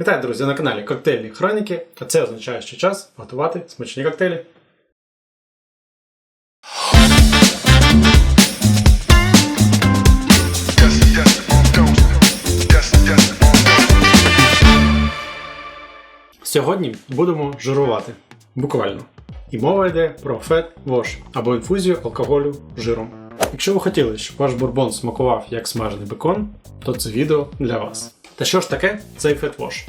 Вітаю, друзі, на каналі Коктейльні Хроніки, а це означає, що час готувати смачні коктейлі. Сьогодні будемо жирувати. Буквально. І мова йде про Fat Wash або інфузію алкоголю жиром. Якщо ви хотіли, щоб ваш бурбон смакував як смажений бекон, то це відео для вас. Та що ж таке цей Wash?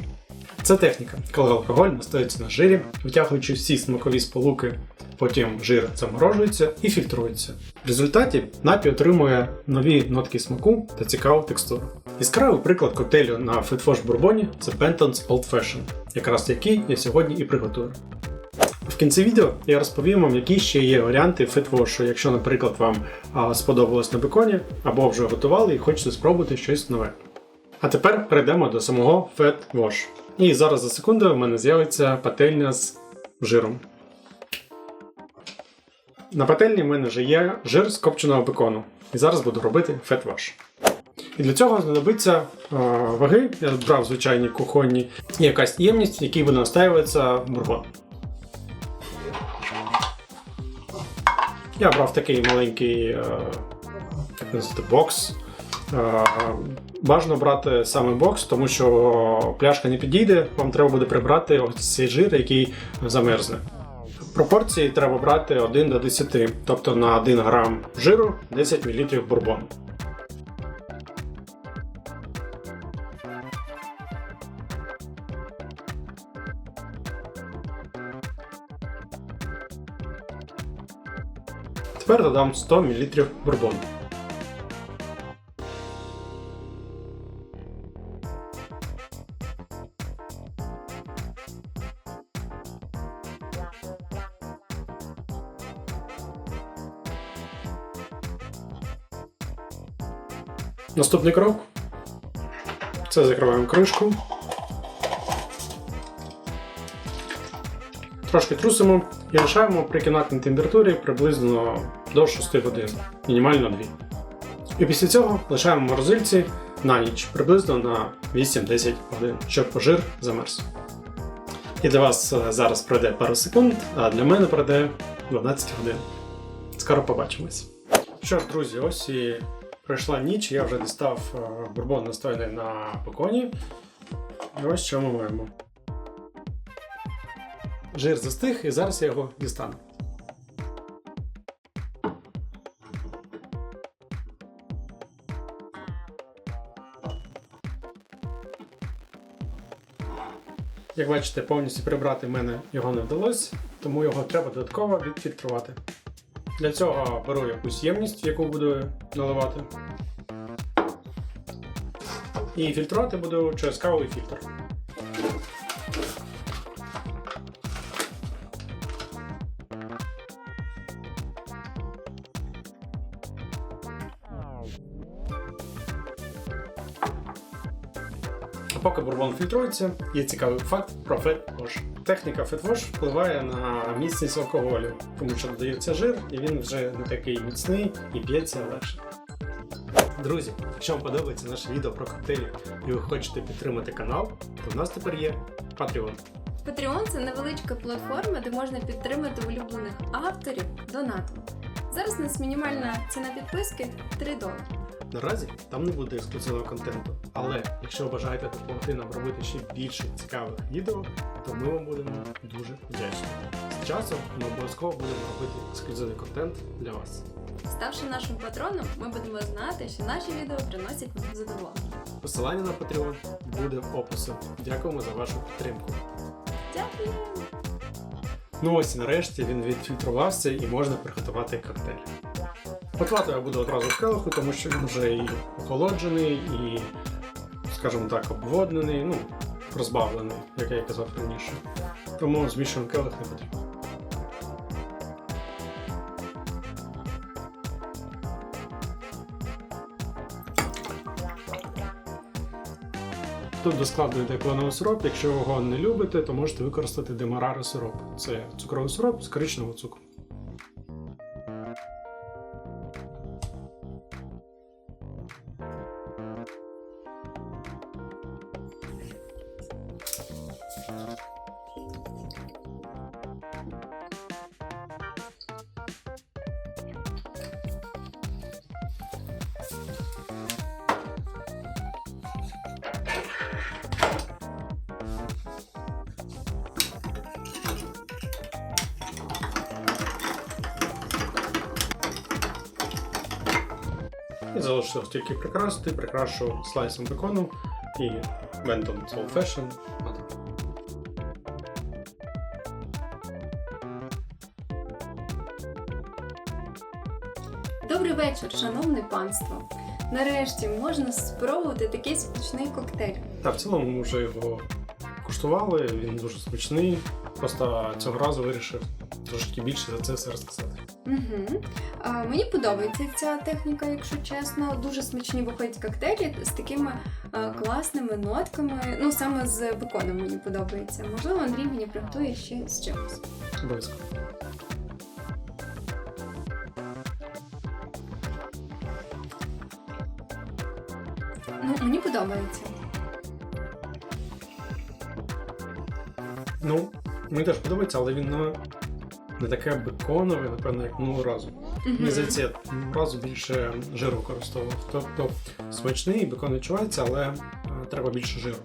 Це техніка, коли алкоголь настоюється на жирі, витягуючи всі смакові сполуки, потім жир заморожується і фільтрується. В результаті напій отримує нові нотки смаку та цікаву текстуру. Яскравий приклад коктейлю на Wash бурбоні це Benton's Old Fashion, якраз який я сьогодні і приготую. В кінці відео я розповім вам, які ще є варіанти фетвошу, якщо, наприклад, вам сподобалось на беконі, або вже готували і хочете спробувати щось нове. А тепер перейдемо до самого Fat Wash. І зараз за секунду в мене з'явиться пательня з жиром. На пательні в мене вже є жир з копченого бекону. І зараз буду робити Fat Wash. І для цього знадобиться е, ваги. Я брав звичайні кухонні і якась ємність, в якій буде настаюватися бурбон. Я брав такий маленький е, бокс. Е, Бажано брати саме бокс, тому що пляшка не підійде, вам треба буде прибрати ось цей жир, який замерзне. Пропорції треба брати 1 до 10, тобто на 1 грам жиру 10 мл бурбону. Тепер додам 100 мл бурбону. Наступний крок. Це закриваємо кришку. Трошки трусимо і лишаємо при кімнатній температурі приблизно до 6 годин, мінімально 2. І після цього лишаємо в морозильці на ніч, приблизно на 8-10 годин, щоб жир замерз. І для вас е, зараз пройде пару секунд, а для мене пройде 12 годин. Скоро побачимось. Що ж, друзі, ось і пройшла ніч, я вже дістав е, бурбон настояний на беконі. І ось що ми маємо. Жир застиг, і зараз я його дістану. Як бачите, повністю прибрати в мене його не вдалося, тому його треба додатково відфільтрувати. Для цього беру якусь ємність, яку буду наливати. І фільтрувати буду через кавовий фільтр. Поки бурбон фільтрується, є цікавий факт про фетвош. Техніка фетвош впливає на міцність алкоголю, тому що додається жир, і він вже не такий міцний і п'ється легше. Друзі, якщо вам подобається наше відео про коктейлі і ви хочете підтримати канал, то в нас тепер є Patreon. Patreon – це невеличка платформа, де можна підтримати улюблених авторів донатом. Зараз у нас мінімальна ціна підписки 3 долари. Наразі там не буде ексклюзивного контенту, але якщо бажаєте допомогти нам робити ще більше цікавих відео, то ми вам будемо дуже вдячні. З часом ми обов'язково будемо робити ексклюзивний контент для вас. Ставши нашим патроном, ми будемо знати, що наші відео приносять вам задоволення. Посилання на Patreon буде в описі. Дякуємо за вашу підтримку. Дякую! Ну ось нарешті він відфільтрувався і можна приготувати коктейль. Готувати я буду одразу в келиху, тому що він вже і охолоджений, і, скажімо так, обводнений, ну, розбавлений, як я і казав раніше. Тому змішуємо келих не потрібно. Тут до складу йде кленовий сироп. Якщо його не любите, то можете використати демарари сироп. Це цукровий сироп з коричневого цукру. І залишилось тільки прикрасити, прикрашу слайсом бекону і бентом Soul Fashion. Добрий вечір, шановне панство. Нарешті можна спробувати такий смачний коктейль. Та в цілому ми вже його куштували, він дуже смачний. Просто цього разу вирішив трошки більше за це все розказати. Угу. А, мені подобається ця техніка, якщо чесно. Дуже смачні виходять коктейлі з такими а, класними нотками. Ну, саме з беконом мені подобається. Можливо, Андрій мені приготує ще з чимось. Обов'язково. Ну, мені подобається. Ну, мені теж подобається, але він ну, не таке беконове, напевно, як минулого разу. Мені здається, разу більше жиру використовував. Тобто смачний, бекон відчувається, але е, треба більше жиру.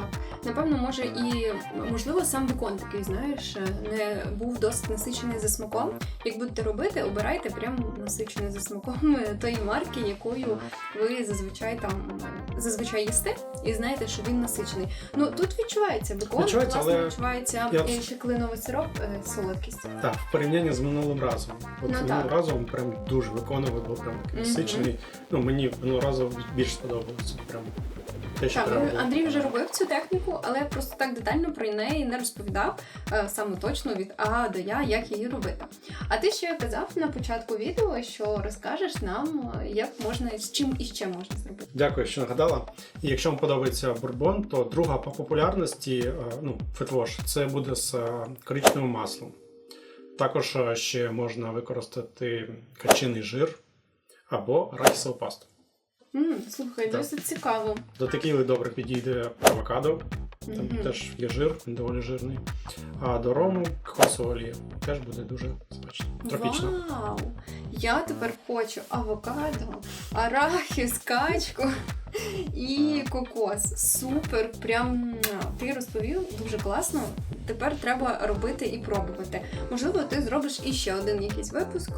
Так, напевно, може і можливо сам бекон такий, знаєш, не був досить насичений за смаком. Як будете робити, обирайте прям насичений за смаком тої марки, якою ви зазвичай там зазвичай їсте, і знаєте, що він насичений. Ну тут відчувається бекон, Відчувається, класно але відчувається я- ще кленовий сироп, е, солодкість. Так, в порівнянні з минулим разом. От Ну, так. разу прям дуже виконував, був прям такий Мгм. насичений. Ну, мені минулого разу більш сподобалося. Прям те, що Так, треба. Андрій вже робив цю техніку, але просто так детально про неї не розповідав е, саме точно від А до Я, як її робити. А ти ще казав на початку відео, що розкажеш нам, е, як можна з чим і ще можна зробити. Дякую, що нагадала. І якщо вам подобається бурбон, то друга по популярності, е, ну, фетвош, це буде з коричневим маслом. Також ще можна використати качиний жир або арахісову пасту. М слухай, Так. досить цікаво. До текіли добре підійде авокадо, там Мгм. теж є жир, він доволі жирний. А до рому кокосова олія теж буде дуже смачно. Тропічно. Вау! Я тепер хочу авокадо, арахіс, качку і кокос. Супер! Прям ти розповів дуже класно. Тепер треба робити і пробувати. Можливо, ти зробиш іще один якийсь випуск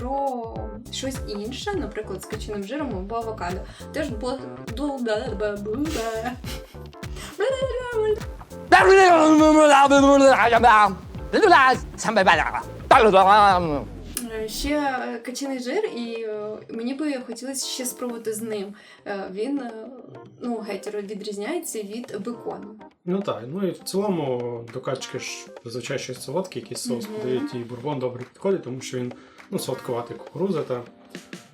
про щось інше, наприклад, з качаним жиром або авокадо. Теж бо Ще е, качаний жир, і е, мені би хотілося ще спробувати з ним. Е, Він ну, геть відрізняється від бекону. Ну так, ну і в цілому до качки ж зазвичай щось солодке, якийсь соус Мгм. подають, і бурбон добре підходить, тому що він ну, солодкуватий кукуруза, та,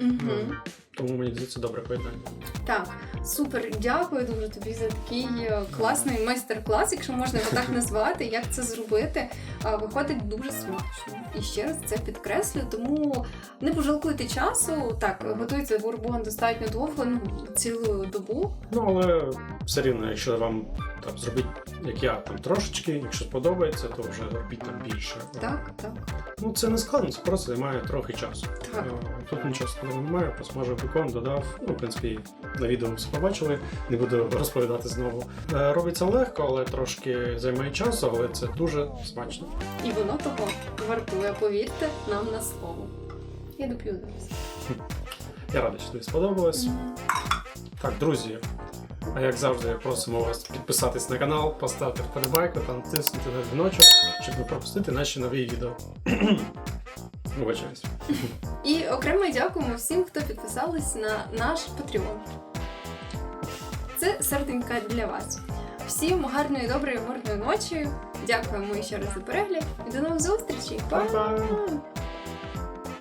Угу. тому мені здається добре поєднання. Так, супер, дякую дуже тобі за такий е, класний майстер-клас, якщо можна його так назвати, як це зробити. Виходить дуже смачно. І ще раз це підкреслю, тому не пожалкуйте часу. Так, готується бурбон достатньо довго, ну, цілу добу. Ну, але все рівно, якщо вам там зробити, як я, там трошечки, якщо сподобається, то вже робіть там більше. Так, так, Ну, це не складно, це просто займає трохи часу. так. Е, Тут нічого складного немає, посмажив бекон, додав. Ну, в принципі, на відео все побачили, не буду розповідати знову. Е, Робиться легко, але трошки займає часу, але це дуже смачно. І воно того вартує, повірте нам на слово. Я доп'ю зараз. Я радий, що тобі сподобалось. Так, друзі. А як завжди, просимо вас підписатись на канал, поставити вподобайку та натиснути на дзвіночок, щоб не пропустити наші нові відео. Вибачаюсь. І окремо дякуємо всім, хто підписались на наш Patreon. Це серденька для вас. Всім гарної, доброї, мирної ночі. Дякуємо ще раз за перегляд і до нових зустрічей. Па-па! Па!